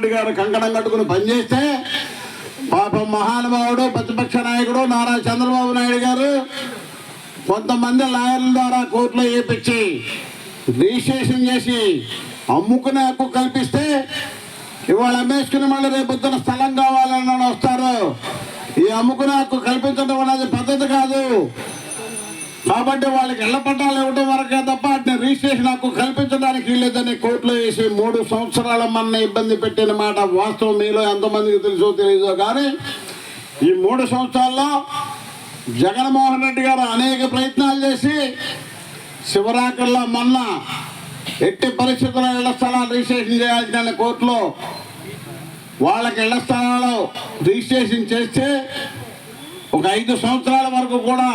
రెడ్డి గారు కంకణం కట్టుకుని పనిచేస్తే పాపం మహానుభావుడు ప్రతిపక్ష నాయకుడు నారా చంద్రబాబు నాయుడు గారు కొంతమంది లాయర్ల ద్వారా కోర్టులో వేయించి రిజిస్ట్రేషన్ చేసి అమ్ముకునే హక్కు కల్పిస్తే ఇవాళ అమ్మేసుకుని మళ్ళీ రేపు పొద్దున స్థలం కావాలని వస్తారు. ఈ అమ్ముకునే హక్కు కల్పించడం అనేది పద్ధతి కాదు. కాబట్టి వాళ్ళకి ఇళ్ళ పట్టాలు ఇవ్వడం వరకే తప్ప వాటిని రిజిస్ట్రేషన్ హక్కు కల్పించడానికి లేదని కోర్టులో వేసి మూడు సంవత్సరాల మన ఇబ్బంది పెట్టిన మాట వాస్తవం మీలో ఎంతమందికి తెలుసో తెలియదో కానీ ఈ మూడు సంవత్సరాల్లో జగన్మోహన్ రెడ్డి గారు అనేక ప్రయత్నాలు చేసి శివరాకర్లో మొన్న ఎట్టి పరిస్థితుల్లో ఇళ్ళ స్థలాలు రిజిస్ట్రేషన్ చేయాల్సిన కోర్టులో వాళ్ళకి ఇళ్ళ స్థలాలు రిజిస్ట్రేషన్ చేస్తే ఒక ఐదు సంవత్సరాల వరకు కూడా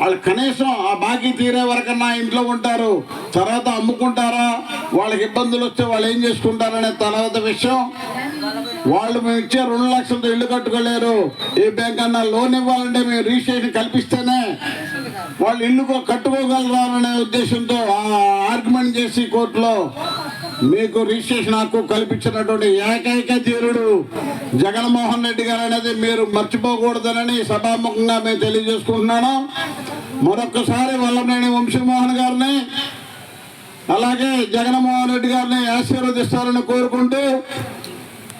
వాళ్ళు కనీసం ఆ బాకీ తీరే వరకన్నా ఇంట్లో ఉంటారు. తర్వాత అమ్ముకుంటారా? వాళ్ళకి ఇబ్బందులు వస్తే వాళ్ళు ఏం చేసుకుంటారనే తర్వాత విషయం. వాళ్ళు మేము ఇచ్చే రెండు లక్షలతో ఇల్లు కట్టుకోలేరు. ఏ బ్యాంక్ అన్నా లోన్ ఇవ్వాలంటే మేము రిజిస్ట్రేషన్ కల్పిస్తేనే వాళ్ళు ఇల్లు కట్టుకోగలరా అనే ఉద్దేశంతో ఆర్గ్యుమెంట్ చేసి కోర్టులో మీకు రిజిస్ట్రేషన్ హక్కు కల్పించినటువంటి ఏకైక తీరుడు జగన్మోహన్ రెడ్డి గారు అనేది మీరు మర్చిపోకూడదనని సభాముఖంగా మేము తెలియజేసుకుంటున్నాను. మరొకసారి వల్లనేని వంశీమోహన్ గారిని అలాగే జగన్మోహన్ రెడ్డి గారిని ఆశీర్వదిస్తారని కోరుకుంటూ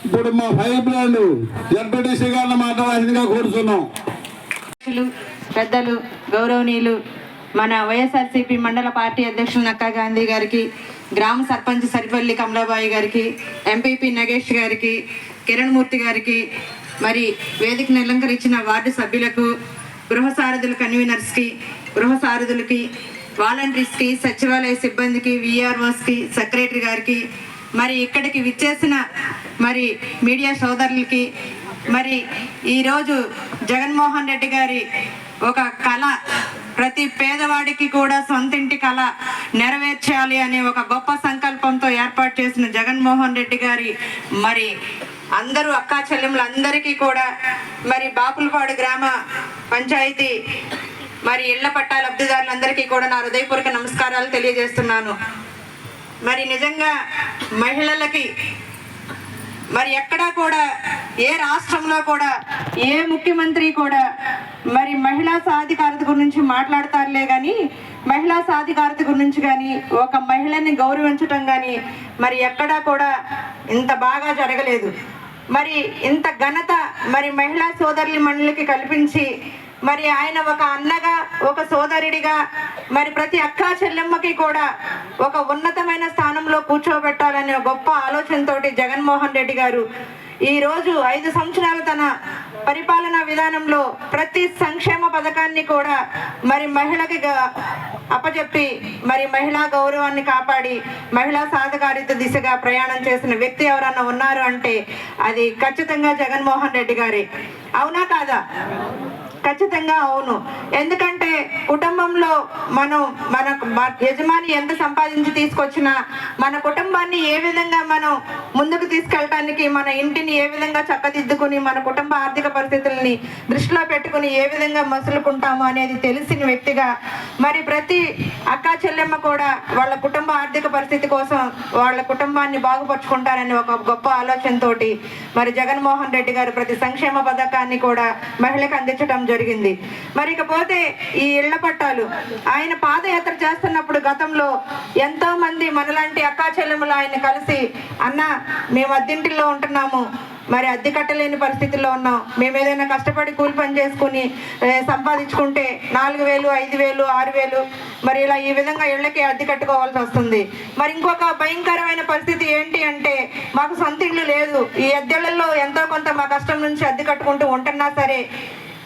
ఇప్పుడు మా ఫైర్ బ్రాండ్ జడ్పీటీసీ గారిని మాట్లాడాల్సిందిగా కోరుతున్నాం. పెద్దలు గౌరవనీయులు మన వైఎస్ఆర్సీపీ మండల పార్టీ అధ్యక్షులు నక్కా గాంధీ గారికి గ్రామ సర్పంచ్ సరిపల్లి కమలాబాయి గారికి ఎంపీపీ నగేష్ గారికి కిరణ్ మూర్తి గారికి మరి వేదిక నిలంకరించిన వార్డు సభ్యులకు గృహ సారథుల కన్వీనర్స్కి గృహ సారథులకి వాలంటీర్స్కి సచివాలయ సిబ్బందికి విఆర్ఓస్కి సెక్రటరీ గారికి మరి ఇక్కడికి విచ్చేసిన మరి మీడియా సోదరులకి మరి ఈరోజు జగన్మోహన్ రెడ్డి గారి ఒక కళ ప్రతి పేదవాడికి కూడా సొంతింటి కళ నెరవేర్చాలి అనే ఒక గొప్ప సంకల్పంతో ఏర్పాటు చేసిన జగన్మోహన్ రెడ్డి గారి మరి అందరూ అక్కా చెల్లెములందరికీ కూడా మరి బాపులపాడు గ్రామ పంచాయతీ మరి ఇళ్ళ పట్టా లబ్ధిదారులందరికీ కూడా నా హృదయపూర్వక నమస్కారాలు తెలియజేస్తున్నాను. మరి నిజంగా మహిళలకి మరి ఎక్కడా కూడా ఏ రాష్ట్రంలో కూడా ఏ ముఖ్యమంత్రి కూడా మరి మహిళా సాధికారత గురించి మాట్లాడతారులే కానీ మహిళా సాధికారత గురించి కానీ ఒక మహిళని గౌరవించటం కానీ మరి ఎక్కడా కూడా ఇంత బాగా జరగలేదు. మరి ఇంత ఘనత మరి మహిళా సోదరుల మండలికి కల్పించి మరి ఆయన ఒక అన్నగా ఒక సోదరుడిగా మరి ప్రతి అక్కా చెల్లెమ్మకి కూడా ఒక ఉన్నతమైన స్థానంలో కూర్చోబెట్టాలనే గొప్ప ఆలోచనతోటి జగన్మోహన్ రెడ్డి గారు ఈరోజు ఐదు సంవత్సరాలు తన పరిపాలనా విధానంలో ప్రతి సంక్షేమ పథకాన్ని కూడా మరి మహిళకి గ- అప్పచెప్పి మరి మహిళా గౌరవాన్ని కాపాడి మహిళా సాధకారిత దిశగా ప్రయాణం చేసిన వ్యక్తి ఎవరన్నా ఉన్నారు అంటే అది ఖచ్చితంగా జగన్మోహన్ రెడ్డి గారే. అవునా కాదా? ఖచ్చితంగా అవును. ఎందుకంటే కుటుంబంలో మనం మన మన యజమాని ఎంత సంపాదించి తీసుకొచ్చినా మన కుటుంబాన్ని ఏ విధంగా మనం ముందుకు తీసుకెళ్ళటానికి మన ఇంటిని ఏ విధంగా చక్కదిద్దుకుని మన కుటుంబ ఆర్థిక పరిస్థితుల్ని దృష్టిలో పెట్టుకుని ఏ విధంగా మసులుకుంటాము అనేది తెలిసిన వ్యక్తిగా మరి ప్రతి అక్కా చెల్లెమ్మ కూడా వాళ్ళ కుటుంబ ఆర్థిక పరిస్థితి కోసం వాళ్ళ కుటుంబాన్ని బాగుపరుచుకుంటారని ఒక గొప్ప ఆలోచనతోటి మరి జగన్మోహన్ రెడ్డి గారు ప్రతి సంక్షేమ పథకాన్ని కూడా మహిళకు అందించడం జరిగింది. మరి ఇకపోతే ఈ ఇళ్ళ పట్టాలు. ఆయన పాదయాత్ర చేస్తున్నప్పుడు గతంలో ఎంతో మంది మనలాంటి అక్కా చెల్లెములు ఆయన కలిసి అన్న మేము అద్దింటిలో ఉంటున్నాము. మరి అద్దె కట్టలేని పరిస్థితుల్లో ఉన్నాం. మేము ఏదైనా కష్టపడి కూలి పని చేసుకుని సంపాదించుకుంటే నాలుగు వేలు ఐదు వేలు ఆరు వేలు మరి ఇలా ఈ విధంగా ఇళ్ళకి అద్దె కట్టుకోవాల్సి వస్తుంది. మరి ఇంకొక భయంకరమైన పరిస్థితి ఏంటి అంటే మాకు సొంత ఇల్లు లేదు. ఈ అద్దెలలో ఎంతో కొంత మా కష్టం నుంచి అద్దె కట్టుకుంటూ ఉంటున్నా సరే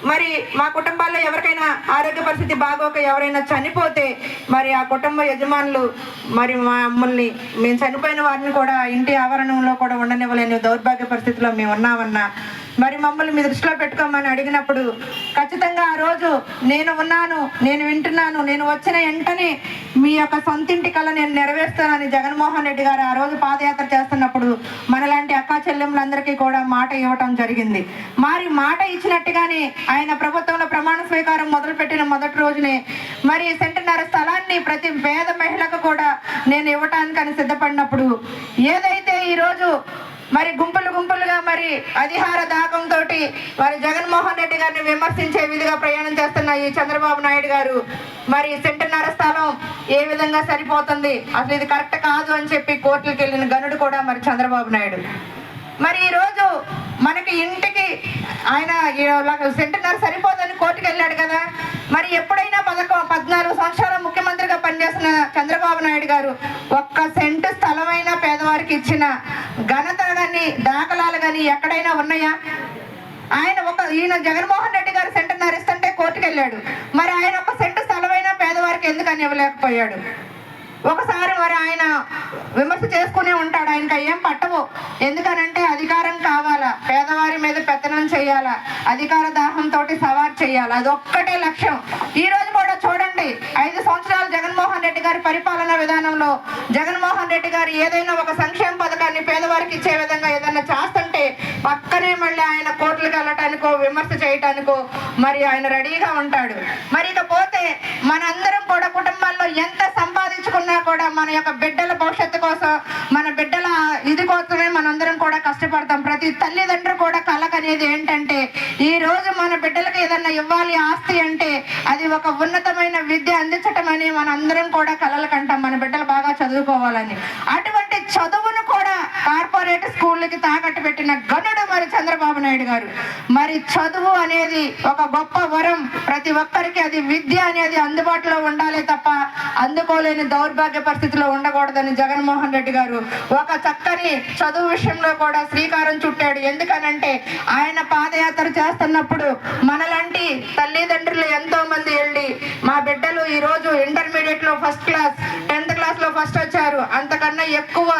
మరి మా కుటుంబాల్లో ఎవరికైనా ఆరోగ్య పరిస్థితి బాగోక ఎవరైనా చనిపోతే మరి ఆ కుటుంబ యజమానులు మరి మా మమ్మల్ని మేము చనిపోయిన వారిని కూడా ఇంటి ఆవరణంలో కూడా ఉండనివ్వలేని దౌర్భాగ్య పరిస్థితిలో మేము ఉన్నామన్నా మరి మమ్మల్ని మీ దృష్టిలో పెట్టుకోమని అడిగినప్పుడు ఖచ్చితంగా ఆ రోజు నేను ఉన్నాను నేను వింటున్నాను నేను వచ్చిన వెంటనే మీ యొక్క సొంతింటి కళ నేను నెరవేరుస్తానని జగన్మోహన్ రెడ్డి గారు ఆ రోజు పాదయాత్ర చేస్తున్నప్పుడు మనలాంటి అక్కా చెల్లెములందరికీ కూడా మాట ఇవ్వటం జరిగింది. మరి మాట ఇచ్చినట్టుగానే ఆయన ప్రభుత్వంలో ప్రమాణ స్వీకారం మొదలుపెట్టిన మొదటి రోజునే మరి సెంటర్నర స్థలాన్ని ప్రతి పేద మహిళకు కూడా నేను ఇవ్వటానికి అని సిద్ధపడినప్పుడు ఏదైతే ఈరోజు మరి గుంపులు గుంపులుగా మరి అధిహార దాహంతో మరి జగన్మోహన్ రెడ్డి గారిని విమర్శించే విధిగా ప్రయాణం చేస్తున్న ఈ చంద్రబాబు నాయుడు గారు మరి సెంటున్నర స్థలం ఏ విధంగా సరిపోతుంది? అసలు ఇది కరెక్ట్ కాదు అని చెప్పి కోర్టులకు వెళ్ళిన గనుడు కూడా మరి చంద్రబాబు నాయుడు. మరి ఈ రోజు మనకి ఇంటికి ఆయన సెంటర్నర సెంటున్నర సరిపోదని కోర్టుకు వెళ్ళాడు కదా. మరి ఎప్పుడైనా పదకొ పద్నాలుగు సంవత్సరాల ముఖ్యమంత్రిగా చేసిన చంద్రబాబు నాయుడు గారు ఒక్క సెంటు స్థలమైన పేదవారికి ఇచ్చిన ఘనత కానీ దాఖలాలు కానీ ఎక్కడైనా ఉన్నాయా? ఆయన ఒక ఈయన జగన్మోహన్ రెడ్డి గారు సెంటు నరిస్తుంటే కోర్టుకు వెళ్ళాడు మరి ఆయన ఒక సెంటు స్థలమైన పేదవారికి ఎందుకని ఇవ్వలేకపోయాడు? ఒకసారి మరి ఆయన విమర్శ చేసుకునే ఉంటాడు. ఆయనకి ఏం పట్టవు. ఎందుకనంటే అధికారం కావాలా? పేదవారి మీద పెత్తనం చేయాలా? అధికార దాహంతో సవార్ చేయాలా? అదొక్కటే లక్ష్యం. ఈ రోజు కూడా చూడండి. ఐదు సంవత్సరాలు జగన్మోహన్ రెడ్డి గారి పరిపాలన విధానంలో జగన్మోహన్ రెడ్డి గారు ఏదైనా ఒక సంక్షేమ పథకాన్ని పేదవారికి ఇచ్చే విధంగా ఏదైనా చేస్తుంటే పక్కనే మళ్ళీ ఆయన కోర్టులకు వెళ్ళటానికో విమర్శ చేయటానికో మరి ఆయన రెడీగా ఉంటాడు. మరి ఇకపోతే మనందరం కూడా కుటుంబాల్లో ఎంత సంపాదించుకున్నా కూడా మన యొక్క బిడ్డల భవిష్యత్తు కోసం మన బిడ్డల ఇది కోసమే మనందరం కూడా కష్టపడతాం. ప్రతి తల్లిదండ్రులు కూడా కలక అనేది ఏంటంటే ఈ రోజు మన బిడ్డలకు ఏదన్నా ఇవ్వాలి ఆస్తి అంటే అది ఒక ఉన్నతమైన విద్య అందించటం అని మనందరం కూడా కలలు కంటాం మన బిడ్డలు బాగా చదువుకోవాలని. అటువంటి చదువును కూడా స్కూళ్ళకి తాకట్టు పెట్టిన గనుడు మరి చంద్రబాబు నాయుడు గారు. మరి చదువు అనేది ఒక గొప్ప వరం. ప్రతి ఒక్కరికి అది విద్య అనేది అందుబాటులో ఉండాలి తప్ప అందుకోలేని దౌర్భాగ్య పరిస్థితిలో ఉండకూడదని జగన్మోహన్ రెడ్డి గారు ఒక చక్కని చదువు విషయంలో కూడా శ్రీకారం చుట్టాడు. ఎందుకనంటే ఆయన పాదయాత్ర చేస్తున్నప్పుడు మనలాంటి తల్లిదండ్రులు ఎంతో మంది వెళ్ళి మా బిడ్డలు ఈరోజు ఇంటర్మీడియట్లో ఫస్ట్ క్లాస్ టెన్త్ క్లాస్లో ఫస్ట్ వచ్చారు. అంతకన్నా ఎక్కువ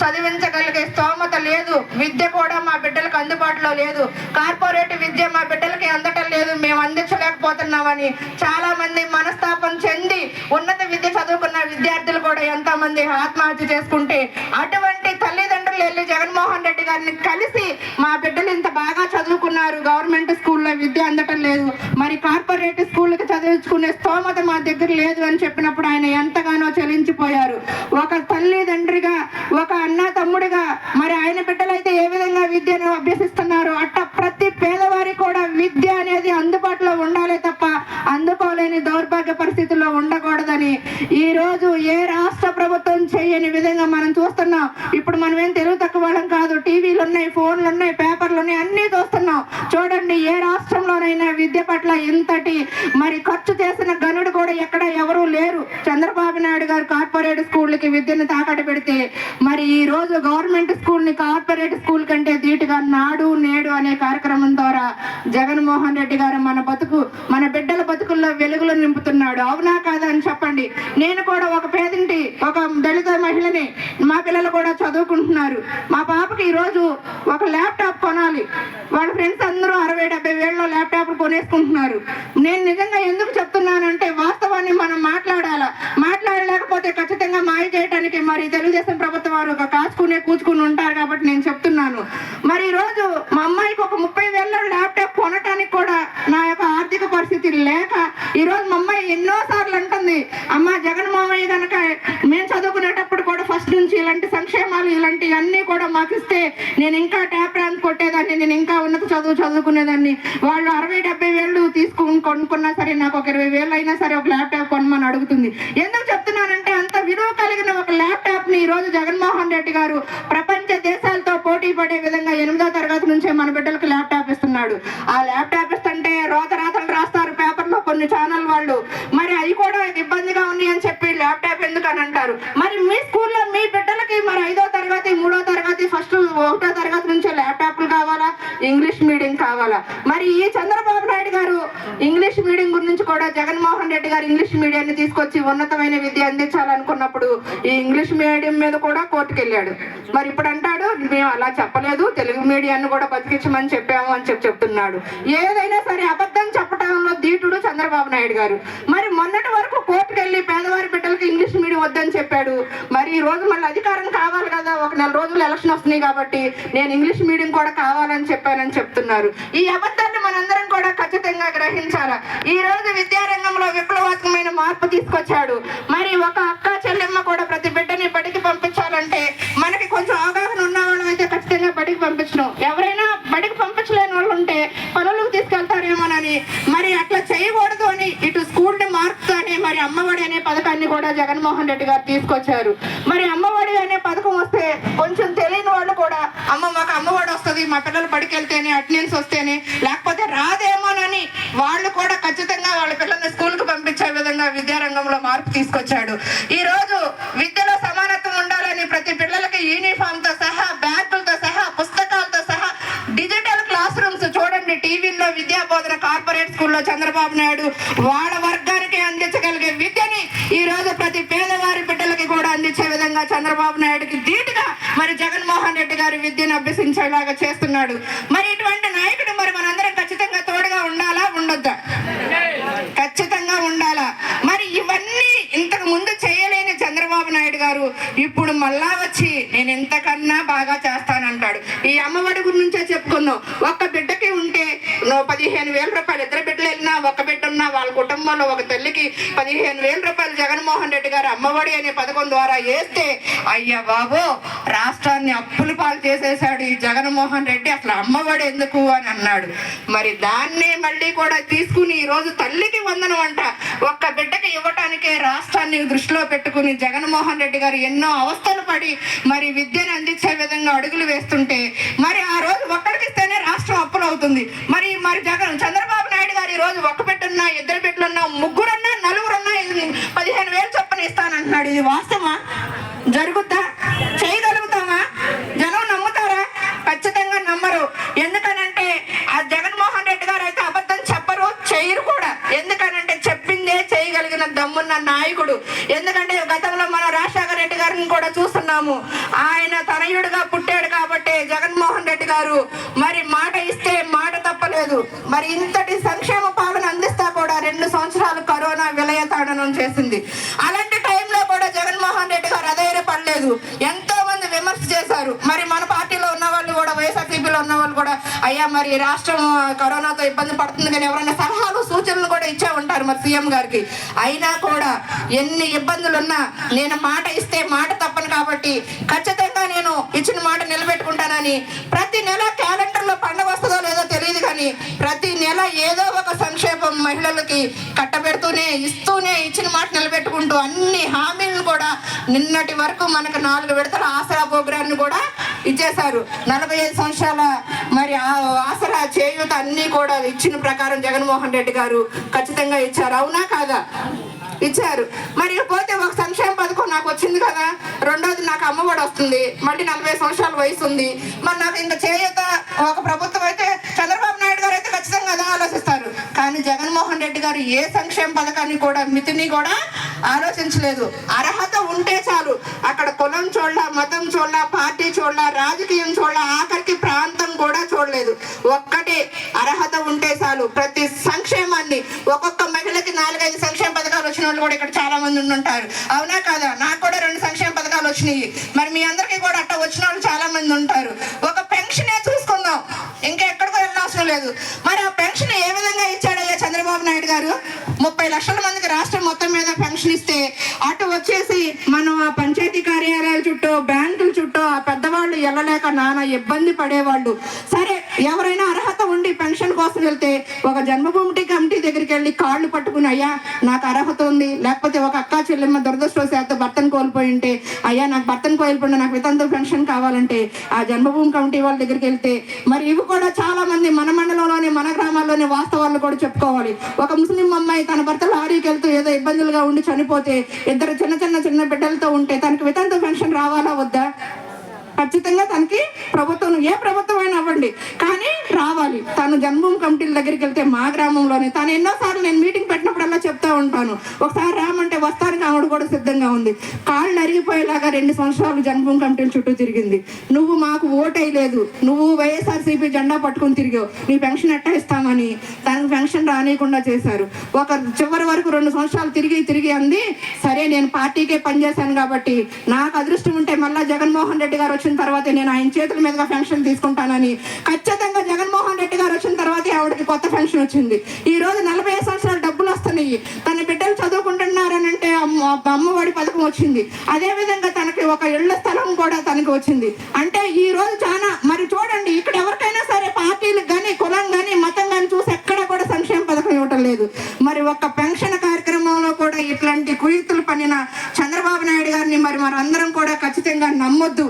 చదివించగలిగే స్తోమత లేదు. విద్య కూడా మా బిడ్డలకు అందుబాటులో లేదు. కార్పొరేట్ విద్య మా బిడ్డలకి అందటం లేదు. మేము అందించలేకపోతున్నామని చాలా మంది మనస్తాపం చెంది ఉన్నత విద్య చదువుకున్న విద్యార్థులు కూడా ఎంతో మంది ఆత్మహత్య చేసుకుంటే అటువంటి తల్లిదండ్రులు వెళ్ళి జగన్మోహన్ రెడ్డి గారిని కలిసి మా బిడ్డలు ఇంత బాగా చదువుకున్నారు. గవర్నమెంట్ స్కూల్లో విద్య అందటం లేదు. మరి కార్పొరేట్ స్కూళ్ళకి చదివించుకునే స్తోమత మా దగ్గర లేదు అని చెప్పినప్పుడు ఆయన ఎంతగానో చలించిపోయారు. ఒక తల్లిదండ్రిగా ఒక అన్న తమ్ముడిగా మరి ఆయన బిడ్డలైతే ఏ విధంగా విద్యను అభ్యసిస్తున్నారు అట్ట ప్రతి పేదవారికి కూడా విద్య అనేది అందుబాటులో ఉండాలి తప్ప అందుకోలేని దౌర్భాగ్య పరిస్థితుల్లో ఉండకూడదని ఈ రోజు ఏ రాష్ట్ర ప్రభుత్వం చేయని విధంగా మనం చూస్తున్నాం. ఇప్పుడు మనం ఏం తెలుగు తక్కువ వాళ్ళం కాదు. టీవీలు ఉన్నాయి ఫోన్లు ఉన్నాయి పేపర్లు ఉన్నాయి అన్నీ చూస్తున్నాం. చూడండి ఏ రాష్ట్రంలోనైనా విద్య పట్ల ఇంతటి మరి కొత్త ఖర్చు చేసిన గనుడు కూడా ఎక్కడ ఎవరూ లేరు. చంద్రబాబు నాయుడు గారు కార్పొరేట్ స్కూళ్ళకి విద్యను తాకట్టు పెడితే మరి ఈ రోజు గవర్నమెంట్ స్కూల్ని కార్పొరేట్ స్కూల్ కంటే ధీటుగా నాడు నేడు అనే కార్యక్రమం ద్వారా జగన్మోహన్ రెడ్డి గారు మన బతుకు మన బిడ్డల బతుకుల్లో వెలుగులు నింపుతున్నాడు. అవునా కాదా అని చెప్పండి. నేను కూడా ఒక పేదింటి ఒక దళిత మహిళని మా పిల్లలు కూడా చదువుకుంటున్నారు. మా పాపకి ఈరోజు ఒక ల్యాప్టాప్ కొనాలి. వాళ్ళ ఫ్రెండ్స్ అందరూ అరవై డెబ్బై వేలలో ల్యాప్టాప్లు కొనేసుకుంటున్నారు. నేను నిజంగా ఎందుకు చెప్తున్నానంటే వాస్తవాన్ని మనం మాట్లాడాలా? మాట్లాడలేకపోతే ఖచ్చితంగా మాయ చేయడానికి మరి తెలుగుదేశం ప్రభుత్వం వారు ఒక కాచుకునే కూచుకుని ఉంటారు కాబట్టి నేను చెప్తున్నాను. మరి ఈరోజు రోజు మా అమ్మాయికి ఒక ముప్పై వేల ల్యాప్టాప్ కొనటానికి కూడా నా యొక్క ఆర్థిక పరిస్థితి లేక ఈ రోజు మా అమ్మాయి ఎన్నో సార్లు అంటుంది అమ్మ జగన్మోహన్ కనుక మేము చదువుకునేటప్పుడు కూడా ఫస్ట్ నుంచి ఇలాంటి సంక్షేమాలు ఇలాంటివన్నీ కూడా మాకు ఇస్తే నేను ఇంకా ట్యాప్ ర్యాంక్ కొట్టేదాన్ని నేను ఇంకా ఉన్నత చదువు చదువుకునేదాన్ని. వాళ్ళు అరవై డెబ్బై వేలు తీసుకుని కొనుక్కున్నా సరే నాకు ఒక ఇరవై వేలు అయినా సరే ఒక ల్యాప్టాప్ కొనమని అడుగుతుంది. ఎందుకు చెప్తున్నానంటే అంత విలువ కలిగిన ఒక ల్యాప్టాప్ని ఈ రోజు జగన్మోహన్ రెడ్డి గారు ప్రపంచ దేశాలతో పోటీ పడే విధంగా ఎనిమిదో తరగతి నుంచే మన బిడ్డలకు ల్యాప్టాప్ ఇస్తున్నాడు. ఆ ల్యాప్టాప్ ఇస్తుంటే రోత రాతలు కొన్ని ఛానల్ వాళ్ళు మరి అవి కూడా ఇబ్బందిగా ఉన్నాయి అని చెప్పి ల్యాప్టాప్ ఎందుకు అని అంటారు? మరి మీ స్కూల్లో మీ బిడ్డలకి మరి ఐదో తరగతి మూడో తరగతి ఫస్ట్ ఒకటో తరగతి నుంచే ల్యాప్టాప్లు కావాలా? ఇంగ్లీష్ మీడియం కావాలా? మరి ఈ చంద్రబాబు నాయుడు గారు ఇంగ్లీష్ మీడియం గురించి కూడా జగన్మోహన్ రెడ్డి గారు ఇంగ్లీష్ మీడియాన్ని తీసుకొచ్చి ఉన్నతమైన విద్య అందించాలనుకున్నప్పుడు ఈ ఇంగ్లీష్ మీడియం మీద కూడా కోర్టుకు వెళ్ళాడు మరి ఇప్పుడు అంటాడు మేము అలా చెప్పలేదు తెలుగు మీడియాన్ని కూడా బతికించమని చెప్పాము అని చెప్పి చెప్తున్నాడు. ఏదైనా సరే అబద్ధం చెప్పడంలో ధీటుడు చంద్రబాబు నాయుడు గారు. మరి మొన్నటి వరకు కోర్టుకు వెళ్ళి పేదవారి బిడ్డలకు ఇంగ్లీష్ మీడియం వద్దని చెప్పాడు. మరి ఈ రోజు మళ్ళీ అధికారం కావాలి కదా ఒక నెల రోజులు ఎలక్షన్ వస్తున్నాయి కాబట్టి నేను ఇంగ్లీష్ మీడియం కూడా కావాలని చెప్పానని చెప్తున్నారు. ఈ అబద్ధాన్ని మనందరం కూడా ఖచ్చితంగా గ్రహించాలా? ఈ రోజు విద్యారంగంలో విప్లవాత్మకమైన మార్పు తీసుకొచ్చాడు. మరి ఒక అక్క చెల్లెమ్మ కూడా ప్రతి బిడ్డని బడికి పంపించాలంటే మనకి కొంచెం అవగాహన ఉన్న వాళ్ళం అయితే ఖచ్చితంగా బడికి పంపించడం ఎవరైనా బడికి పంపించలేని వాళ్ళు ఉంటే పనులకు తీసుకెళ్తారేమోనని మరి అట్లా చేయకూడదు అని ఇటు స్కూల్ని మార్పుతానే మరి అమ్మఒడి అనే పథకాన్ని కూడా జగన్మోహన్ రెడ్డి గారు తీసుకొచ్చారు. మరి అమ్మఒడి అనే పథకం వస్తే కొంచెం తెలియని వాళ్ళు కూడా అమ్మ మాకు అమ్మఒడి వస్తుంది మా పిల్లలు పడికెళ్తేనే అటెండెన్స్ వస్తేనే లేకపోతే రాదేమోనని వాళ్ళు కూడా ఖచ్చితంగా వాళ్ళ పిల్లల్ని స్కూల్కి పంపించే విధంగా విద్యారంగంలో మార్పు తీసుకొచ్చాడు. ఈ రోజు విద్యలో సమానత్వం ఉండాలని ప్రతి పిల్లలకి యూనిఫామ్తో సహా బ్యాగులతో సహా పుస్తకాలతో సహా డిజిటల్ క్లాస్ రూమ్స్ చూడండి టీవీల్లో విద్యా బోధన కార్పొరేట్ స్కూల్లో చంద్రబాబు నాయుడు వాళ్ళ ఈ ప్రతి పేదవారి బిడ్డలకి కూడా అందించే విధంగా చంద్రబాబు నాయుడుకి ధీటుగా మరి జగన్మోహన్ రెడ్డి గారి విద్యను అభ్యసించేలాగా చేస్తున్నాడు. మరి ఇటువంటి నాయకుడు మరి మనందరం ఖచ్చితంగా తోడుగా ఉండాలా ఉండొద్దా? ఖచ్చితంగా ఉండాలా. మరి ఇవన్నీ ఇంతకు ముందు చేయలేని చంద్రబాబు నాయుడు గారు ఇప్పుడు మళ్ళా వచ్చి నేను ఎంతకన్నా బాగా చేస్తానంటాడు. ఈ అమ్మఒడి గురించే చెప్పుకున్నాం ఒక్క బిడ్డకి ఉంటే నువ్వు పదిహేను వేల రూపాయలు ఇద్దరు బిడ్డలు వెళ్ళినా ఒక బిడ్డ ఉన్నా వాళ్ళ కుటుంబంలో ఒక తల్లికి పదిహేను వేల రూపాయలు జగన్మోహన్ రెడ్డి గారు అమ్మఒడి అనే పథకం ద్వారా వేస్తే అయ్యా బాబు రాష్ట్రాన్ని అప్పుల పాలు చేసేసాడు ఈ జగన్మోహన్ రెడ్డి. అసలు అమ్మఒడి ఎందుకు అని అన్నాడు. మరి దాన్నే మళ్ళీ కూడా తీసుకుని ఈ రోజు తల్లికి వందనం అంట. ఒక్క బిడ్డకి ఇవ్వటానికే రాష్ట్రాన్ని దృష్టిలో పెట్టుకుని జగన్మోహన్ రెడ్డి గారు ఎన్నో అవస్థలు పడి మరి విద్యను అందించే విధంగా అడుగులు వేస్తుంటే మరి ఆ రోజు ఒక్కడికిస్తేనే రాష్ట్రం అప్పులు అవుతుంది మరి మరి జగన్ చంద్రబాబు నాయుడు గారు ఈ రోజు ఒక్క బిడ్డన్నా ఇద్దరు బిడ్డలున్నా ముగ్గురన్నా నలుగురన్నా పదిహేను వేలు చొప్పున ఇస్తానంటున్నాడు ఇది వాస్తవా జరుగుద్దా? చేయగలుగుతామా? జనం నమ్ముతారా? ఖచ్చితంగా నమ్మరు. ఎందుకనంటే ఆ జగన్మోహన్ రెడ్డి గారు అయితే అబద్ధం చెప్పరు చేయరు కూడా. ఎందుకనంటే చెప్పిందే చేయగలిగిన దమ్మున్న నాయకుడు. ఎందుకంటే గతంలో మన రాజశేఖర రెడ్డి గారిని కూడా చూస్తున్నాము. ఆయన తనయుడుగా పుట్టాడు కాబట్టి జగన్మోహన్ రెడ్డి గారు మరి మాట ఇస్తే మాట తప్పలేదు. మరి ఇంతటి సంక్షేమ పాలన అందిస్తా కూడా రెండు సంవత్సరాలు కరోనా విలయతాడనం చేసింది. అలాంటి టైంలో కూడా జగన్మోహన్ రెడ్డి గారు అధైర్యపడలేదు. ఎంతో మంది విమర్శ చేశారు. మరి మన పార్టీలో ఉన్న వాళ్ళు కూడా వైఎస్ఆర్సీపీలో ఉన్న వాళ్ళు కూడా అయ్యా మరి రాష్ట్రం కరోనాతో ఇబ్బంది పడుతుంది కానీ ఎవరైనా సలహాలు సూచనలు కూడా ఇచ్చే ఉంటారు మరి సీఎం గారికి. అయినా కూడా ఎన్ని ఇబ్బందులు ఉన్నా నేను మాట ఇస్తే మాట తప్పను కాబట్టి ఖచ్చితంగా నేను ఇచ్చిన మాట నిలబెట్టుకుంటానని ప్రతి నెల క్యాలెండర్లో పండుగ వస్తుందో లేదో తెలియదు కానీ ప్రతి నెల ఏదో ఒక సంక్షేమం మహిళలకి కట్టబెడుతూనే ఇస్తూనే ఇచ్చిన మాట నిలబెట్టుకుంటూ అన్ని హామీలను కూడా నిన్నటి వరకు మనకు నాలుగు విడతల ఆసరా ప్రోగ్రాన్ని కూడా ఇచ్చేశారు. నలభై ఐదు సంవత్సరాల మరి ఆ ఆసరా చేయూత అన్నీ కూడా ఇచ్చిన ప్రకారం జగన్మోహన్ రెడ్డి గారు ఖచ్చితంగా ఇచ్చారు. అవునా కాదా? ఇచ్చారు. మరి పోతే ఒక సంక్షేమ పథకం నాకు వచ్చింది కదా. రెండోది నాకు అమ్మఒడి వస్తుంది. మళ్ళీ నలభై సంవత్సరాల వయసు ఉంది. మరి నాకు ఇంత చేయత ఒక ప్రభుత్వం అయితే చంద్రబాబు నాయుడు గారు అయితే ఖచ్చితంగా అదే ఆలోచిస్తారు. కానీ జగన్మోహన్ రెడ్డి గారు ఏ సంక్షేమ పథకాన్ని కూడా మితిని కూడా ఆలోచించలేదు. అర్హత ఉంటే చాలు. అక్కడ కులం చూడాల మతం చూడాల పార్టీ చూడాల రాజకీయం చూడాల ఆఖరికి ప్రాంతం కూడా చూడలేదు. ఒక్కటే అర్హత ఉంటే చాలు. ప్రతి సంక్షేమాన్ని ఒక్కొక్క మహిళకి నాలుగైదు వాళ్ళు కూడా ఇక్కడ చాలా మంది ఉండుంటారు. అవునా కాదా? నాకు కూడా రెండు సంక్షేమ పథకాలు వచ్చినాయి. మరి మీ అందరికీ కూడా అట్ట వచ్చిన వాళ్ళు చాలా మంది ఉంటారు. ఒక పెన్షనే చూసుకుందాం. ఇంకా అవసరం లేదు. మరి ఆ పెన్షన్ ఏ విధంగా ఇచ్చాడయ్యా చంద్రబాబు నాయుడు గారు? ముప్పై లక్షల మందికి రాష్ట్రం మొత్తం మీద పెన్షన్ ఇస్తే అటు వచ్చేసి మనం ఆ పంచాయతీ కార్యాలయాల చుట్టూ బ్యాంకుల చుట్టూ ఆ పెద్దవాళ్ళు వెళ్ళలేక నానా ఇబ్బంది పడేవాళ్ళు. సరే ఎవరైనా అర్హత ఉండి పెన్షన్ కోసం వెళ్తే ఒక జన్మభూమి కమిటీ దగ్గరికి వెళ్ళి కాళ్ళు పట్టుకుని అయ్యా నాకు అర్హత ఉంది. లేకపోతే ఒక అక్క చెల్లెమ్మ దురదృష్టవశాత్తు భర్తను కోల్పోయి ఉంటే అయ్యా నాకు భర్తను కోల్పోయిన నాకు వితంతు పెన్షన్ కావాలంటే ఆ జన్మభూమి కమిటీ వాళ్ళ దగ్గరికి వెళ్తే మరి ఇవి కూడా చాలా మంది మన మండలంలోని మన గ్రామాల్లోని వాస్తవాలు కూడా చెప్పుకోవాలి. ఒక ముస్లిం అమ్మాయి తన భర్త లారీకి వెళ్తూ ఏదో ఇబ్బందులుగా ఉండి చనిపోతే ఇద్దరు చిన్న చిన్న చిన్న బిడ్డలతో ఉంటే తనకి వితంతు పెన్షన్ రావాలా వద్దా? ఖచ్చితంగా తనకి ప్రభుత్వం ఏ ప్రభుత్వం అయినా అవ్వండి. కానీ రావాలి. తను జన్మభూమి కమిటీల దగ్గరికి వెళ్తే మా గ్రామంలోనే. తను ఎన్నోసార్లు నేను మీటింగ్ పెట్టినప్పుడల్లా చెప్తా ఉంటాను. ఒకసారి రామంటే వస్తానికి ఆవిడ కూడా సిద్ధంగా ఉంది. కాళ్ళు అరిగిపోయేలాగా రెండు సంవత్సరాలు జన్మభూమి కమిటీల చుట్టూ తిరిగింది. నువ్వు మాకు ఓటేయలేదు నువ్వు వైఎస్ఆర్సీపీ జెండా పట్టుకుని తిరిగావు. నీ పెన్షన్ ఎట్టా ఇస్తామని తనకు పెన్షన్ రానియకుండా చేశారు. ఒక చివరి వరకు రెండు సంవత్సరాలు తిరిగి తిరిగి అంది సరే నేను పార్టీకే పనిచేశాను కాబట్టి నాకు అదృష్టం ఉంటే మళ్ళా జగన్మోహన్ రెడ్డి గారు వచ్చిన తర్వాత నేను ఆయన చేతుల మీదుగా పెన్షన్ తీసుకుంటానని. ఖచ్చితంగా జగన్మోహన్ రెడ్డి గారు వచ్చిన తర్వాత ఆవిడకి కొత్త పెన్షన్ వచ్చింది. ఈ రోజు నలభై ఐదు సంవత్సరాలు డబ్బులు వస్తున్నాయి. తన బిడ్డలు చదువుకుంటున్నారని అంటే అమ్మ అమ్మఒడి పథకం వచ్చింది. అదే విధంగా తనకి ఒక ఇళ్ళ స్థలం కూడా తనకి వచ్చింది. అంటే ఈ రోజు చాలా మరి చూడండి ఇక్కడ ఎవరికైనా సరే పార్టీలకు కానీ కులం కానీ మతం కానీ చూసి ఎక్కడ కూడా సంక్షేమ పథకం ఇవ్వటం లేదు. మరి ఒక్క పెన్షన్ కార్యక్రమంలో కూడా ఇట్లాంటి కుయుక్తులు పనిన చంద్ర నాయుడు మరి మనందరం అందరం కూడా ఖచ్చితంగా నమ్మొద్దు.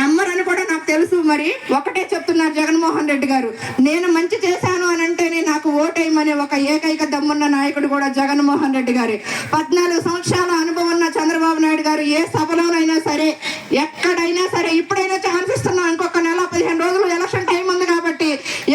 నమ్మరని కూడా నాకు తెలుసు మరి. ఒకటే చెప్తున్నారు జగన్మోహన్ రెడ్డి గారు. నేను మంచి చేశాను అని అంటేనే నాకు ఓటేయమనే ఒక ఏకైక దమ్మున్న నాయకుడు కూడా జగన్మోహన్ రెడ్డి గారే. పద్నాలుగు సంవత్సరాల అనుభవం ఉన్న చంద్రబాబు నాయుడు గారు ఏ సభలోనైనా సరే ఎక్కడైనా సరే ఇప్పుడైనా ఛాన్స్ ఇస్తున్నాం ఇంకొక నెల పదిహేను రోజులు ఎలక్షన్ టైం ఉంది కాబట్టి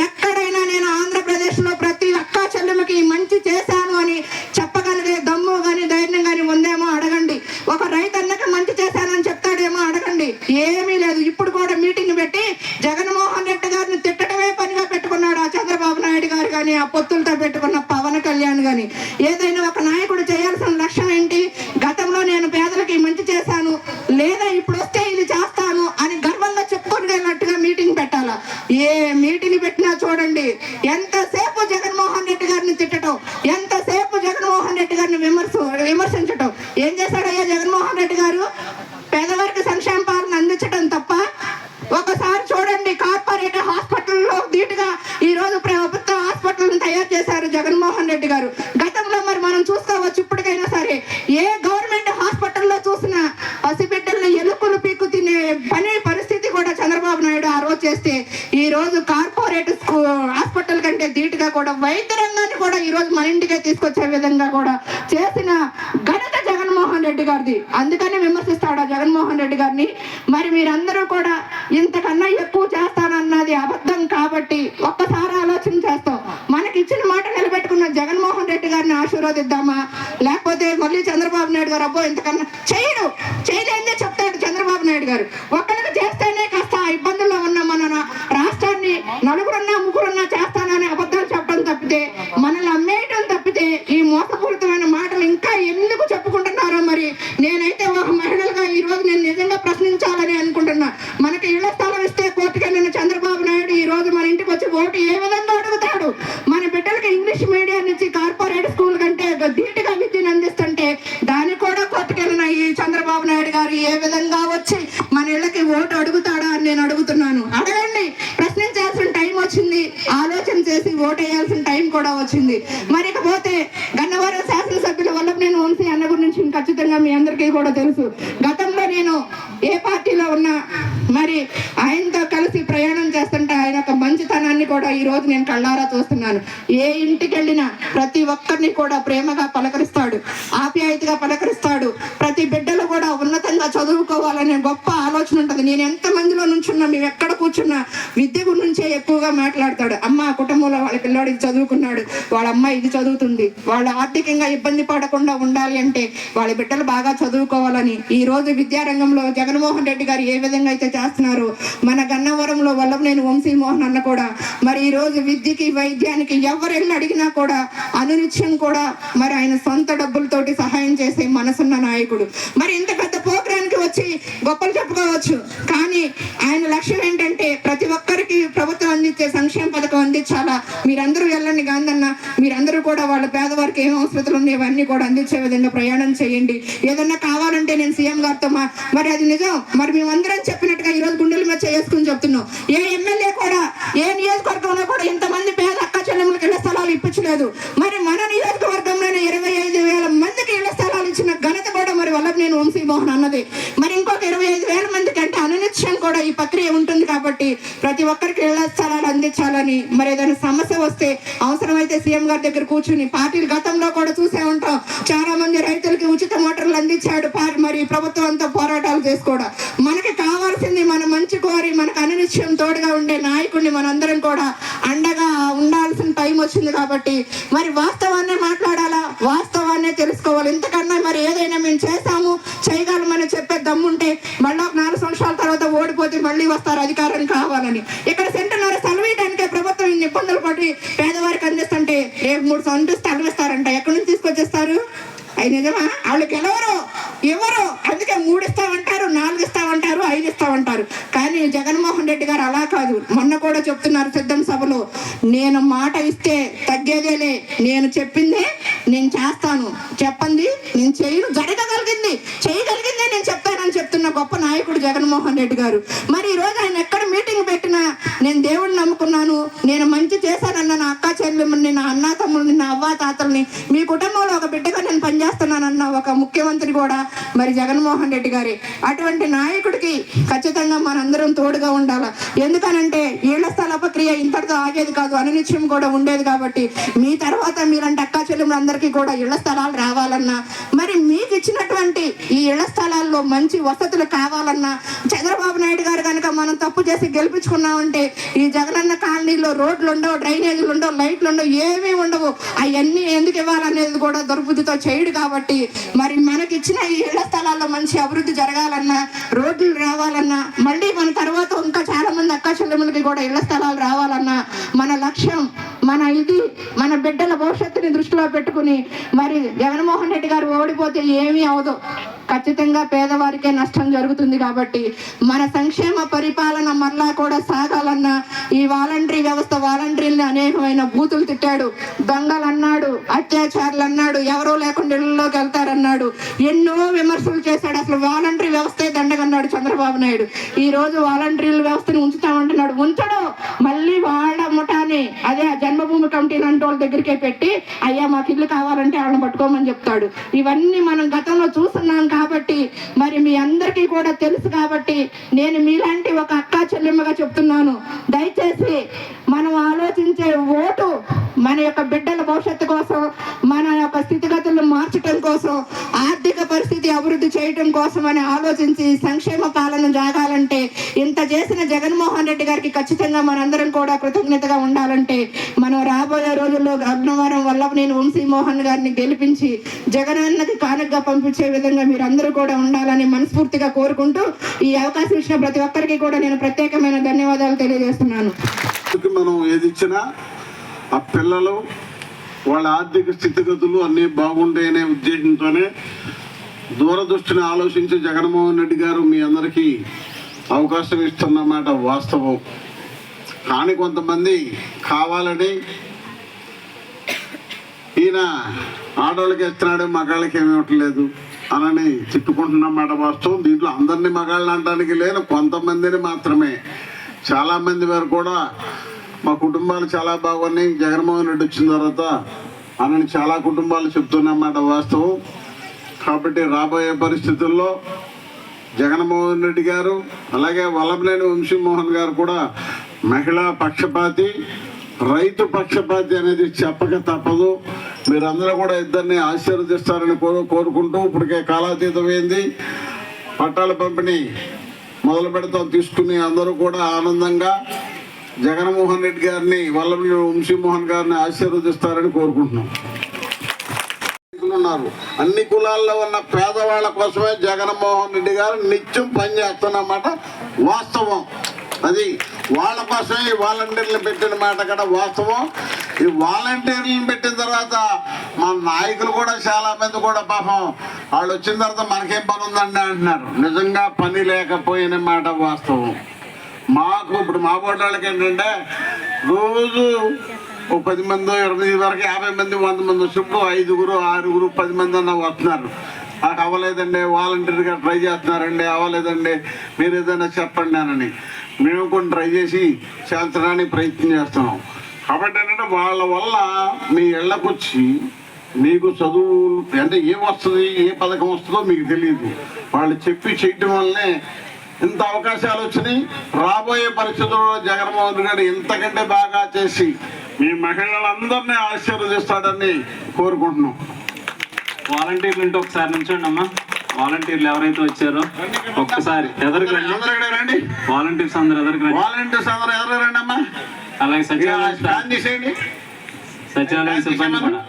ఎక్కడైనా నేను ఆంధ్రప్రదేశ్లో ప్రతి అక్క చెల్లెలకి మంచి చేశాను అని చెప్పగలిగే దమ్ము కానీ ధైర్యం కానీ ఉందేమో అడగండి ఒక రైతన్నకి మంచి చేశానని చెప్తాడేమో అడగండి ఏమీ లేదు ఇప్పుడు కూడా మీటింగ్ పెట్టి జగన్మోహన్ రెడ్డి గారిని తిట్టడమే పనిగా పెట్టుకున్నాడు ఆ చంద్రబాబు నాయుడు గారు కానీ ఆ పొత్తులతో పెట్టుకున్న పవన్ కళ్యాణ్ కానీ ఏదైనా ఒక నాయకుడు చేయాల్సిన లక్ష్యం ఏంటి గతంలో నేను పేదలకి మంచి చేశాను లేదా ఇప్పుడు వస్తే ఇది చేస్తాను అని గర్వంగా చెప్పుకోగలిగినట్టుగా మీటింగ్ పెట్టాలా ఏ మీటింగ్ పెట్టినా చూడండి ఎంతసేపు జగన్మోహన్ రెడ్డి గారిని తిట్టడం ఎంతసేపు జగన్మోహన్ రెడ్డి గారిని విమర్శ విమర్శించటం ఏం చేశాడయ్యా జగన్మోహన్ రెడ్డి గారు పేదవారికి సంక్షేమ పాలన అందించడం తప్ప ఒకసారి చూడండి కార్పొరేట్ హాస్పిటల్లో ధీటుగా ఈ రోజు ప్రభుత్వ హాస్పిటల్ తయారు చేశారు జగన్మోహన్ రెడ్డి గారు గతంలో మరి మనం చూసుకోవచ్చు ఇప్పటికైనా సరే ఏ గవర్నమెంట్ హాస్పిటల్లో చూసినా పసిబిడ్డల్ని ఎలుకలు పీక్కు తినే పని పరిస్థితి కూడా చంద్రబాబు నాయుడు ఆ రోజు చేస్తే ఈ రోజు కార్పొరేట్ స్కూ- హాస్పిటల్ కంటే ధీటుగా కూడా వైద్య రంగాన్ని కూడా ఈ రోజు మన ఇంటికే తీసుకొచ్చే విధంగా కూడా చేసిన ఘనత జగన్మోహన్ రెడ్డి గారిది. అందుకని విమర్శిస్తాడా జగన్మోహన్ రెడ్డి గారిని. మరి మీరందరూ కూడా ఇంతకన్నా ఎక్కువ చేస్తానన్నది అబద్ధం కాబట్టి ఒక్కసారి ఆలోచన చేస్తాం. మనకి ఇచ్చిన మాట నిలబెట్టుకున్న జగన్మోహన్ రెడ్డి గారిని ఆశీర్వదిద్దామా? లేకపోతే మళ్ళీ చంద్రబాబు నాయుడు గారు అబ్బో ఇంతకన్నా చేయడు. చేయలేదే చెప్తాడు చంద్రబాబు నాయుడు గారు. ఒక్కరికి చేస్తేనే కాస్త ఇబ్బందుల్లో ఉన్న మన రాష్ట్రాన్ని నలుగురున్నా ముగ్గురున్నా చేస్తానని అబద్ధాలు చెప్పడం తప్పితే మనల్ని అమ్మేయడం తప్పితే ఈ మోసపూరితమైన మాటలు ఇంకా ఎందుకు చెప్పుకుంటున్నారో మరి నేనైతే ఒక మహిళలుగా ఈ రోజు నేను నిజంగా ప్రశ్నించాలని అనుకుంటున్నా మనకి ఇళ్ళ స్థలం ఇస్తే కోర్టుకెళ్ళిన చంద్రబాబు నాయుడు ఈ రోజు మన ఇంటికి వచ్చి ఓటు ఏ విధంగా అడుగుతాడు మన బిడ్డలకి ఇంగ్లీష్ మీడియం నుంచి కార్పొరేట్ స్కూల్ కంటే ధీటుగా విద్యను అందిస్తుంటే దాన్ని కూడా కోర్టుకెళ్ళిన ఈ చంద్రబాబు నాయుడు గారు ఏ విధంగా వచ్చి మన ఇళ్ళకి ఓటు అడుగుతాడా అని నేను అడుగుతున్నాను. అడగండి. ప్రశ్నించాల్సిన టైం వచ్చింది. ఆలోచన చేసి ఓటు వేయాల్సిన టైం కూడా వచ్చింది. మరి ఇకపోతే గన్నవరం శాసనసభ్యుల వల్ల నేను వంశీ అన్న గురించి ఖచ్చితంగా మీ అందరికీ కూడా తెలుసు. గతంలో నేను ఏ పార్టీలో ఉన్నా మరి ఆయనతో కలిసి ప్రయాణం చేస్తుంటే ఆయన యొక్క మంచితనాన్ని కూడా ఈ రోజు నేను కళ్ళారా చూస్తున్నాను. ఏ ఇంటికి వెళ్ళినా ప్రతి ఒక్కరిని కూడా ప్రేమగా పలకరిస్తాడు. ఆప్యాయతగా పలకరిస్తాడు. ప్రతి బిడ్డ కూడా ఉన్నతంగా చదువుకోవాలనే గొప్ప ఆలోచన ఉంటుంది. నేను ఎంత మందిలో నుంచున్నా మేము ఎక్కడ కూర్చున్నా విద్య గురించే ఎక్కువగా మాట్లాడతాడు. అమ్మ కుటుంబంలో వాళ్ళ పిల్లాడు ఇది చదువుకున్నాడు వాళ్ళ అమ్మ ఇది చదువుతుంది. వాళ్ళు ఆర్థికంగా ఇబ్బంది పడకుండా ఉండాలి అంటే వాళ్ళ బిడ్డలు బాగా చదువుకోవాలని. ఈ రోజు విద్యారంగంలో జగన్మోహన్ రెడ్డి గారు ఏ విధంగా అయితే చేస్తున్నారు మన గన్నవరంలో వల్లభనేని వంశీమోహన్ అన్న కూడా మరి ఈ రోజు విద్యకి వైద్యానికి ఎవరు వెళ్ళి అడిగినా కూడా అనునిత్యం కూడా మరి ఆయన సొంత డబ్బులతోటి సహాయం చేసే మనసున్న నాయకుడు. మరి கண்ட கண்ட போர் వచ్చి గొప్పలు చెప్పుకోవచ్చు. కానీ ఆయన లక్ష్యం ఏంటంటే ప్రతి ఒక్కరికి ప్రభుత్వం అందించే సంక్షేమ పథకం అందించాలా? మీరందరూ వెళ్ళండి కాదన్న మీరందరూ కూడా వాళ్ళ పేదవారికి ఏం అవసరతలు ఉన్నాయి ఇవన్నీ కూడా అందించే విధంగా ప్రయాణం చేయండి. ఏదన్నా కావాలంటే నేను సీఎం గారితో మా మరి అది నిజం. మరి మేమందరం చెప్పినట్టుగా ఈరోజు గుండెల మీద చేసుకుని చెప్తున్నాం. ఏ ఎమ్మెల్యే కూడా ఏ నియోజకవర్గంలో కూడా ఇంతమంది పేద అక్క చెల్లెములకు ఇళ్ళ స్థలాలు ఇప్పించలేదు. మరి మన నియోజకవర్గంలోనే ఇరవై ఐదు వేల మందికి ఇళ్ళ స్థలాలు ఇచ్చిన ఘనత కూడా మరి వల్ల నేను వంశీమోహన్ అన్నది. మరి ఇంకొక ఇరవై ఐదు వేల మందికి అంటే అనునిత్యం కూడా ఈ ప్రక్రియ ఉంటుంది కాబట్టి ప్రతి ఒక్కరికి ఇళ్ళ స్థలాలు అందించాలని మరి ఏదైనా సమస్య వస్తే అవసరమైతే సీఎం గారి దగ్గర కూర్చుని పార్టీలు గతంలో కూడా చూసే ఉంటాం. చాలా మంది రైతులకి ఉచిత మోటార్లు అందించాడు మరి ప్రభుత్వం అంతా పోరాటాలు చేసుకోవడం. మనకి కావాల్సింది మన మంచి కోరి మనకు అనునిత్యం తోడుగా ఉండే నాయకుడిని మనందరం కూడా అండగా ఉండాల్సిన టైం వచ్చింది కాబట్టి మరి వాస్తవాన్నే మాట్లాడాలా? వాస్తవాన్నే తెలుసుకోవాలి. ఇంతకన్నా మరి ఏదైనా మేము చేస్తాము మళ్ళీ వస్తారు అధికారం కావాలని. ఇక్కడ సెంటర్ స్థలం ప్రభుత్వం ఇన్ని ఇబ్బందులు పడి పేదవారికి అందిస్తుంటే రేపు మూడు సంవత్సరాలు స్థలం ఇస్తారంట ఎక్కడి నుంచి తీసుకొచ్చేస్తారు? అవి నిజమా? వాళ్ళకి ఎవరు? ఎవరు? అందుకే మూడు ఇస్తామంటారు నాలుగు ఇస్తామంటారు ఐదు ఇస్తామంటారు. కానీ జగన్మోహన్ రెడ్డి గారు అలా కాదు. మొన్న కూడా చెప్తున్నారు సిద్ధం సభలో నేను మాట ఇస్తే తగ్గేదేలే నేను చెప్పిందే నేను చేస్తాను చెప్పండి నేను చేయను జరగగలిగింది చేయగలిగిందే నేను చెప్తానని చెప్తున్న గొప్ప నాయకుడు జగన్మోహన్ రెడ్డి గారు. మరి ఈ రోజు ఆయన ఎక్కడ మీటింగ్ పెట్టినా నేను దేవుడిని నమ్ముకున్నాను. నేను మంచి చేశానన్న నా అక్క చెల్లెమ్మని నా అన్న తమ్ముడిని నా అవ్వ తాతల్ని మీ కుటుంబంలో ఒక బిడ్డగా నేను పనిచేస్తున్నానన్న ఒక ముఖ్యమంత్రి కూడా మరి జగన్మోహన్ రెడ్డి గారి. అటువంటి నాయకుడికి ఖచ్చితంగా మనందరం తోడుగా ఉండాలి? ఎందుకనంటే ఏళ్ళ స్థల ప్రక్రియ ఇంతటితో ఆగేది కాదు అనునిత్యం కూడా ఉండేది కాబట్టి మీ తర్వాత మీలాంటి అక్క చెల్లెములందరికీ కూడా ఇళ్ళ స్థలాలు రావాలన్నా మరి మీకు ఇచ్చినటువంటి ఈ ఇళ్ళ స్థలాల్లో మంచి వసతులు కావాలన్నా చంద్రబాబు నాయుడు గారు కనుక మనం తప్పు చేసి గెలిపించుకున్నామంటే ఈ జగనన్న కాలనీలో రోడ్లు ఉండవు డ్రైనేజీలు ఉండవు లైట్లు ఉండవు ఏమీ ఉండవు. అవన్నీ ఎందుకు ఇవ్వాలనేది కూడా దుర్బుద్ధితో చేయడు కాబట్టి మరి మనకి ఇచ్చిన ఈ ఇళ్ళ స్థలాల్లో మంచి అభివృద్ధి జరగాలన్నా రోడ్లు రావాలన్నా మళ్ళీ మన తర్వాత ఇంకా చాలా మంది అక్క చెల్లెములకి కూడా ఇళ్ళ స్థలాలు రావాలన్నా మన లక్ష్యం మన ఇది మన బిడ్డల భవిష్యత్తుని దృష్టిలో పెట్టుకుని మరి జగన్మోహన్ రెడ్డి గారు ఓడిపోతే ఏమీ అవదు. ఖచ్చితంగా పేదవారికే నష్టం జరుగుతుంది కాబట్టి మన సంక్షేమ పరిపాలన మరలా కూడా సాగాలన్నా ఈ వాలంటరీ వ్యవస్థ వాలంటీర్ని అనేకమైన బూతులు తిట్టాడు. దొంగలు అన్నాడు అత్యాచారులు అన్నాడు ఎవరో లేకుండా ఇళ్ళలోకి వెళ్తారన్నాడు. ఎన్నో విమర్శలు చేశాడు. అసలు వాలంటరీ వ్యవస్థే దండగన్నాడు చంద్రబాబు నాయుడు. ఈ రోజు వాలంటీర్ల వ్యవస్థని ఉంచుతామంటున్నాడు. ఉంచడు. మళ్ళీ వాళ్ళ ముఠాని అదే ఆ జన్మభూమి కమిటీ లాంటి వాళ్ళ దగ్గరికే పెట్టి అయ్యా మాకు ఇల్లు కావాలంటే వాళ్ళని పట్టుకోమని చెప్తాడు. ఇవన్నీ మనం గతంలో చూస్తున్నాం కాబట్టి మరి మీ అందరికీ కూడా తెలుసు కాబట్టి నేను మీలాంటి ఒక అక్క చెల్లెమ్మగా చెప్తున్నాను. దయచేసి మనం ఆలోచించే ఓటు మన యొక్క బిడ్డల భవిష్యత్తు కోసం మన యొక్క స్థితిగతులను మార్చడం కోసం ఆర్థిక పరిస్థితి అభివృద్ధి చేయడం కోసం అని ఆలోచించి సంక్షేమ పాలన జాగాలంటే ఇంత చేసిన జగన్మోహన్ రెడ్డి గారికి ఖచ్చితంగా మనందరం కూడా కృతజ్ఞతగా ఉండాలంటే మనం రాబోయే రోజుల్లో అగ్నవరం వల్ల నేను వంశీమోహన్ గారిని గెలిపించి జగనన్నకి కానుకగా పంపించే విధంగా మీరు అందరూ కూడా ఉండాలని మనస్ఫూర్తిగా కోరుకుంటూ ఈ అవకాశం ఇచ్చిన ప్రతి ఒక్కరికి కూడా నేను ప్రత్యేకమైన ధన్యవాదాలు తెలియజేస్తున్నాను. మనం ఏది ఇచ్చినా ఆ పిల్లలు వాళ్ళ ఆర్థిక స్థితిగతులు అన్నీ బాగుంటాయనే ఉద్దేశంతోనే దూరదృష్టిని ఆలోచించి జగన్మోహన్ రెడ్డి గారు మీ అందరికీ అవకాశం ఇస్తున్నమాట వాస్తవం. కానీ కొంతమంది కావాలని ఈయన ఆడవాళ్ళకి ఇస్తున్నాడు మగాళ్ళకి ఏమి ఇవ్వట్లేదు. అనని తిట్టుకుంటున్నమాట వాస్తవం. దీంట్లో అందరినీ మగాళ్ళని అనడానికి లేని కొంతమందిని మాత్రమే. చాలామంది వారు కూడా మా కుటుంబాలు చాలా బాగున్నాయి. జగన్మోహన్ రెడ్డి వచ్చిన తర్వాత అనని చాలా కుటుంబాలు చెప్తున్నమాట వాస్తవం. కాబట్టి రాబోయే పరిస్థితుల్లో జగన్మోహన్ రెడ్డి గారు అలాగే వల్లభనేని వంశీమోహన్ గారు కూడా మహిళా పక్షపాతి రైతు పక్షపాతి అనేది చెప్పక తప్పదు. మీరందరూ కూడా ఇద్దరిని ఆశీర్వదిస్తారని కోరు కోరుకుంటూ ఇప్పటికే కాలాతీతమైంది పట్టాల పంపిణీ మొదలు పెడతాం తీసుకుని అందరూ కూడా ఆనందంగా జగన్మోహన్ రెడ్డి గారిని వల్లభనేని వంశీమోహన్ గారిని ఆశీర్వదిస్తారని కోరుకుంటున్నాం. ఉన్నారు. అన్ని కులాల్లో ఉన్న పేదవాళ్ళ కోసమే జగన్మోహన్ రెడ్డి గారు నిత్యం పనిచేస్తున్నమాట వాస్తవం. అది వాళ్ళ కోసమే ఈ వాలంటీర్లు పెట్టిన మాట కూడా వాస్తవం. ఈ వాలంటీర్లను పెట్టిన తర్వాత మా నాయకులు కూడా చాలా మంది కూడా పాపం వాళ్ళు వచ్చిన తర్వాత మనకేం పని ఉందండి అంటున్నారు. నిజంగా పని లేకపోయిన మాట వాస్తవం. మాకు ఇప్పుడు మా వాళ్ళకి ఏంటంటే రోజు ఓ పది మంది ఇరవై వరకు యాభై మంది వంద మంది వచ్చినప్పుడు ఐదుగురు ఆరుగురు పది మంది అన్న వస్తున్నారు. నాకు అవ్వలేదండి వాలంటీర్గా ట్రై చేస్తున్నారండి అవ్వలేదండి. మీరు ఏదైనా చెప్పండి అని. మేము కొన్ని ట్రై చేసి చేర్చడానికి ప్రయత్నం చేస్తున్నాం. కాబట్టి ఏంటంటే వాళ్ళ వల్ల మీ ఇళ్ళకు వచ్చి మీకు చదువు అంటే ఏం వస్తుంది ఏ పథకం వస్తుందో మీకు తెలియదు. వాళ్ళు చెప్పి చేయటం వల్లనే ఇంత అవకాశాలు వచ్చినాయి. రాబోయే పరిస్థితుల్లో జగన్మోహన్ రెడ్డి గారు ఇంతకంటే బాగా చేసి మీ మహిళలందరినీ ఆశీర్వదిస్తాడని కోరుకుంటున్నాం. వాలంటీర్లు ఉంటే ఒకసారి నుంచోండి అమ్మా. వాలంటీర్లు ఎవరైతే వచ్చారో ఒక్కసారి ఎదరికి రండి అందరూ ఇక్కడ రండి వాలంటీర్స్ అందరు ఎదరికి రండి వాలంటీర్స్ అందరూ ఎవరు రండి అమ్మా అలాగే సచివాలయ సచివాలయ సిబ్బంది కూడా.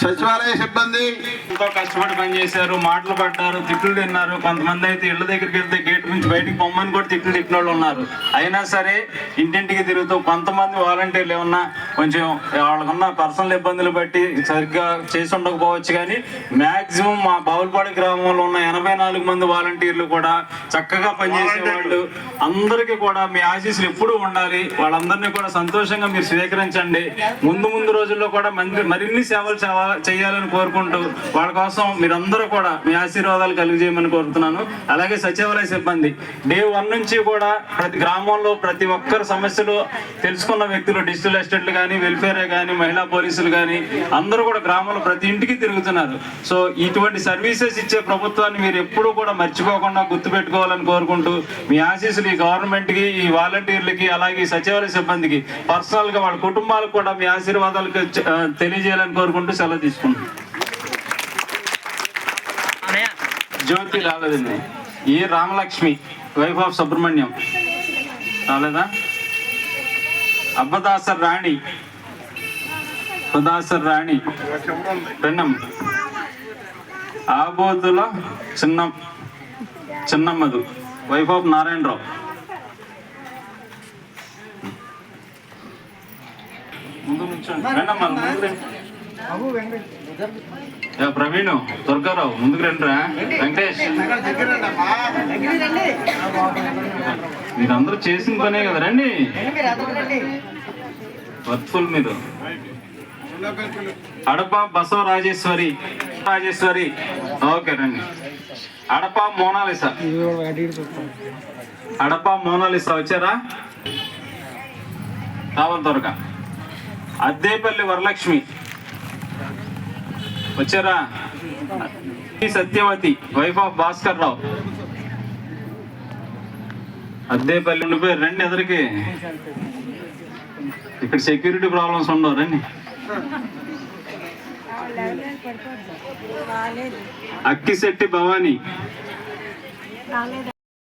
సచివాలయ సిబ్బంది. ఎంతో కష్టపడి పనిచేశారు మాటలు పడ్డారు తిట్లు తిన్నారు. కొంతమంది అయితే ఇళ్ళ దగ్గరికి వెళ్తే గేట్ నుంచి బయటికి పొమ్మని కూడా తిట్లు తిట్టిన వాళ్ళు ఉన్నారు. అయినా సరే ఇంటింటికి తిరుగుతూ కొంతమంది వాలంటీర్లు ఏమన్నా కొంచెం వాళ్ళకున్న పర్సనల్ ఇబ్బందులు బట్టి సరిగ్గా చేసి ఉండకపోవచ్చు కానీ మాక్సిమం మా బావులపాడు గ్రామంలో ఉన్న ఎనభై నాలుగు మంది వాలంటీర్లు కూడా చక్కగా పనిచేసే వాళ్ళు అందరికీ కూడా మీ ఆశీస్సులు ఎప్పుడూ ఉండాలి. వాళ్ళందరినీ కూడా సంతోషంగా మీరు స్వీకరించండి. ముందు ముందు రోజుల్లో కూడా మంది మరిన్ని సేవలు చేవ- చేయాలని కోరుకుంటూ వాళ్ళ కోసం మీరందరూ కూడా మీ ఆశీర్వాదాలు కలిగజేయమని కోరుతున్నాను. అలాగే సచివాలయ సిబ్బంది డే వన్ నుంచి కూడా ప్రతి గ్రామంలో ప్రతి ఒక్కరు సమస్యలు తెలుసుకున్న వ్యక్తులు డిజిటల్ అసిస్టెంట్లు కానీ వెల్ఫేర్ కానీ మహిళా పోలీసులు కానీ అందరూ కూడా గ్రామంలో ప్రతి ఇంటికి తిరుగుతున్నారు. సో ఇటువంటి సర్వీసెస్ ఇచ్చే ప్రభుత్వాన్ని మీరు ఎప్పుడూ కూడా మర్చిపోకుండా గుర్తుపెట్టుకోవాలని కోరుకుంటూ మీ ఆశీస్సులు ఈ గవర్నమెంట్కి ఈ వాలంటీర్లకి అలాగే సచివాలయ సిబ్బందికి పర్సనల్గా వాళ్ళ కుటుంబాలకు కూడా మీ ఆశీర్వాదాలు తెలియజేయాలని కోరుకుంటూ సెలవు తీసుకుంటాం. జ్యోతి రాలేదండి. ఈ రామలక్ష్మి వైఫ్ ఆఫ్ సుబ్రహ్మణ్యం. రాలేదా? అబ్బదాసర్ రాణి. అబ్బదాసర్ రాణి. Pennam. Abotula Chinna. చిన్నమ్మదు. Wife of Narayanarao. ముందు నుంచోండి. ప్రవీణ్ దుర్గారావు ముందుకు రండిరా. వెంకటేష్. మీరందరూ చేసిన పనే కదా రండి. వర్క్ఫుల్ మీరు అడప బసవ రాజేశ్వరి. రాజేశ్వరి. ఓకే రండి. అడప మోనాలిసా. అడప మోనాలిసా వచ్చారా? రావాలి త్వరగా. అద్దేపల్లి వరలక్ష్మి. వచ్చారా? ఈ సత్యవతి వైఫ్ ఆఫ్ భాస్కర్ రావు. అద్దేపల్లి ఉండిపోయారు రండి ఎదరికి. ఇక్కడ సెక్యూరిటీ ప్రాబ్లమ్స్ ఉండవు రండి. అక్కిశెట్టి భవానీ.